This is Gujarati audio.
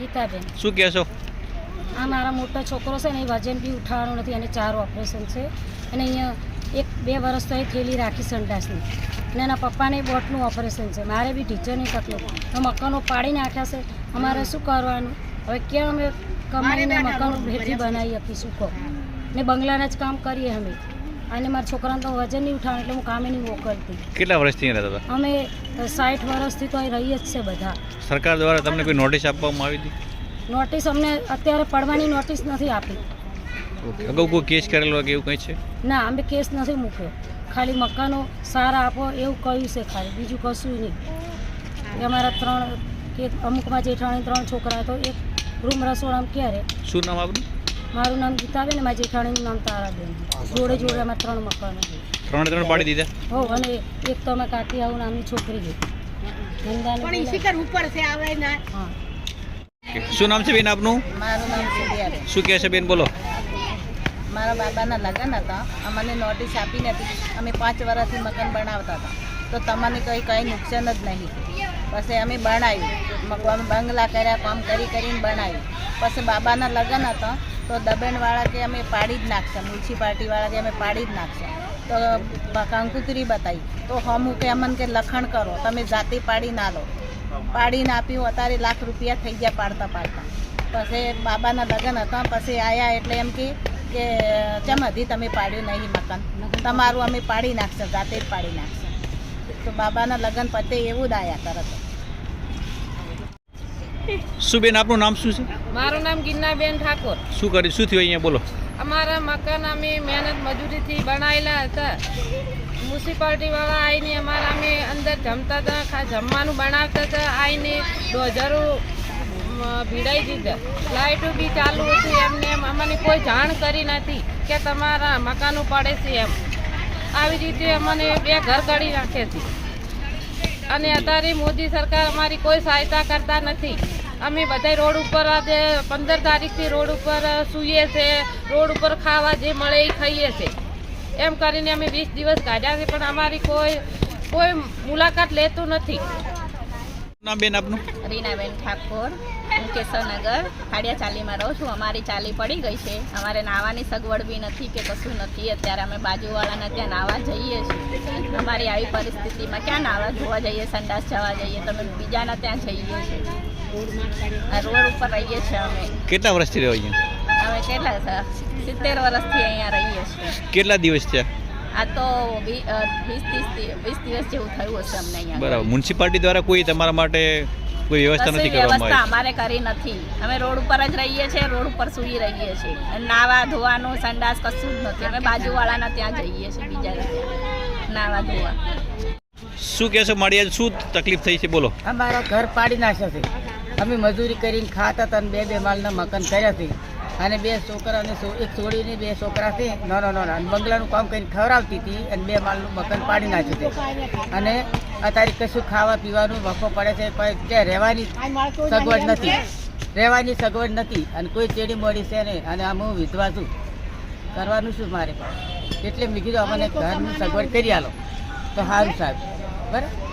ગીતાબેન. શું કહેશો? આ મારા મોટો છોકરો છે ને એ વજન બી ઉઠાવવાનો નથી અને ચાર ઓપરેશન છે. અને અહીંયા એક બે વર્ષ તો એ થેલી રાખી સંડાસની. અને એના પપ્પાને બોટનું ઓપરેશન છે. મારે બી ટીચરની તકલીફ. તો મકાનો પાડી નાખ્યા છે. અમારે શું કરવાનું? હવે ક્યાં અમે કમાઈને મકાનો ભેટી બનાવી આપીશું કહો. ને બંગલાના જ કામ કરીએ અમે. અને મારા છોકરાને તો વજન નહીં ઉઠાવવાનું એટલે હું કામે નહીં મોકલતી કેટલા વર્ષથી રહેતા હતા? અમે સાઠ વર્ષથી તો અહીં રહીએ જ છે બધા. સરકાર દ્વારા તમને કોઈ નોટિસ આપવામાં આવી હતી? નોટિસ અમને અત્યારે પડવાની નોટિસ નથી આપી. અગાઉ કોઈ કેસ કરેલો કે એવું કંઈ છે? ના અમે કેસ નથી મૂક્યો. ખાલી મકાનો સારા આપો એવું કહ્યું છે ખાલી. બીજું કશું નહીં. કે અમારા ત્રણ કે અમુકમાં જેઠાણી ત્રણ છોકરા તો એક રૂમ રસોડામાં ક્યારે? શું નામ આપણું મારું નામ ગીતાબેન મારી જેઠાણીનું નામ તારાબેન. જોડે જોડે અમારા ત્રણ મકાનો ત્રણ ત્રણ પાડી દીધા? હો અને એક તો અમે કાકી આવું નામની છોકરી છે. પણ શિખર ઉપર છે આવે ના. શું નામ છે બેન આપનું? મારું નામ સુડિયા શું કહે છે બેન બોલો. મારા બાબાના લગ્ન હતા. અમને નોટિસ આપી નથી અમે પાંચ વર્ષથી મકાન બનાવતા હતા. તો તમને કંઈ કંઈ નુકસાન જ નહીં. પછી અમે બનાવ્યું. બંગલા કર્યા કામ કરી કરીને બનાવ્યું. પછી બાબાના લગ્ન હતા. તો દબેણવાળા કે અમે પાડી જ નાખશે મ્યુનિસિપાલિટીવાળા કે અમે પાડી જ નાખશે. તો કંકુતરી બતાવી. તો હમું કે અમને કે લખણ કરો, તમે જાતે પાડી ના લો. પાડીને આપ્યું, અત્યારે લાખ રૂપિયા થઈ ગયા પાડતા પાડતા. પછી બાબાના લગ્ન હતા, પછી આવ્યા એટલે એમ કે કે, ચમ હજી તમે પાડ્યું નહીં મકાન? તમારું અમે પાડી નાખશે, જાતે જ પાડી નાખશે. તો બાબાના લગ્ન પતે એવું જ આવ્યા તરત. શું બેન આપનું નામ શું છે? મારું નામ ગિન્નાબેન ઠાકોર. શું કરી શું થયું અહીંયા બોલો. અમારા મકાન અમે મહેનત મજૂરીથી બનાવેલા હતા. મ્યુનિસિપાલિટીવાળા આવીને અમારા અમે અંદર જમતા હતા ખા જમવાનું બનાવતા હતા. આવીને ડોઝરો ભીડાઈ દીધા. લાઇટો બી ચાલુ હતી એમને એમ. અમને કોઈ જાણ કરી નથી કે તમારા મકાનો પડે છે એમ. આવી રીતે અમને બે ઘર કાઢી નાખે છે. અને અત્યારે મોદી સરકાર અમારી કોઈ સહાયતા કરતા નથી. અમે બધા રોડ ઉપર આજે પંદર તારીખથી રોડ ઉપર સૂઈએ છે રોડ ઉપર ખાવા જે મળે એ ખાઈએ છે. એમ કરીને અમે વીસ દિવસ કાઢ્યા છે પણ અમારી કોઈ કોઈ મુલાકાત લેતું નથી. બેન આપનું? રીનાબેન ઠાકોર હું કેશવનગર ખાડિયા ચાલીમાં રહું છું. અમારી ચાલી પડી ગઈ છે. અમારે નાવાની સગવડ બી નથી કે કશું નથી. અત્યારે અમે બાજુવાળાના ત્યાં નાવા જઈએ છીએ. અમારી આવી પરિસ્થિતિમાં ક્યાં નાવા જોવા જઈએ સંડાસ જવા જઈએ તમે બીજાના ત્યાં જઈએ છીએ. રોડ ઉપર રહીએ છીએ અમે. કેટલા વર્ષથી રહ્યો અહીંયા અમે કેટલા સિત્તેર વર્ષથી અહીંયા રહીએ છીએ. કેટલા દિવસ થયા? આ તો વીસ વીસ દિવસ જેવું થયું હશે અમને અહીંયા. બરાબર. મ્યુનિસિપાલિટી દ્વારા કોઈ તમારા માટે કોઈ વ્યવસ્થા નથી કરવામાં આવી? અમારે કરી નથી. અમે રોડ ઉપર જ રહીએ છીએ રોડ ઉપર સૂઈ રહીએ છીએ. અને નાવા ધોવાનું સંડાસ કશું જ નથી. અમે બાજુવાળાના ત્યાં જઈએ છીએ બીજા નાવા ધોવા. શું કહેશો મારી શું તકલીફ થઈ છે? બોલો. અમારા ઘર પાડી નાખ્યા છે. અમે મજૂરી કરીને ખાતા હતા બે બે માલના મકાન કર્યા છે. અને બે છોકરા અને એક છોડીને બે છોકરા છે, નાનો નાનો. અને બંગલાનું કામ કરીને ખવડાવતી હતી અને બે માલનું મકાન પાડી નાખ્યું હતું અને અત્યારે કશું ખાવા પીવાનું વખો પડે છે કોઈ ત્યાં રહેવાની સગવડ નથી. રહેવાની સગવડ નથી. અને કોઈ ચેડી મોડી છે ને અને આમ હું વિધવા છું. કરવાનું શું મારે? એટલે મેં કીધું, અમને ઘરની સગવડ કરી આલો. તો સારું સાહેબ. બરાબર?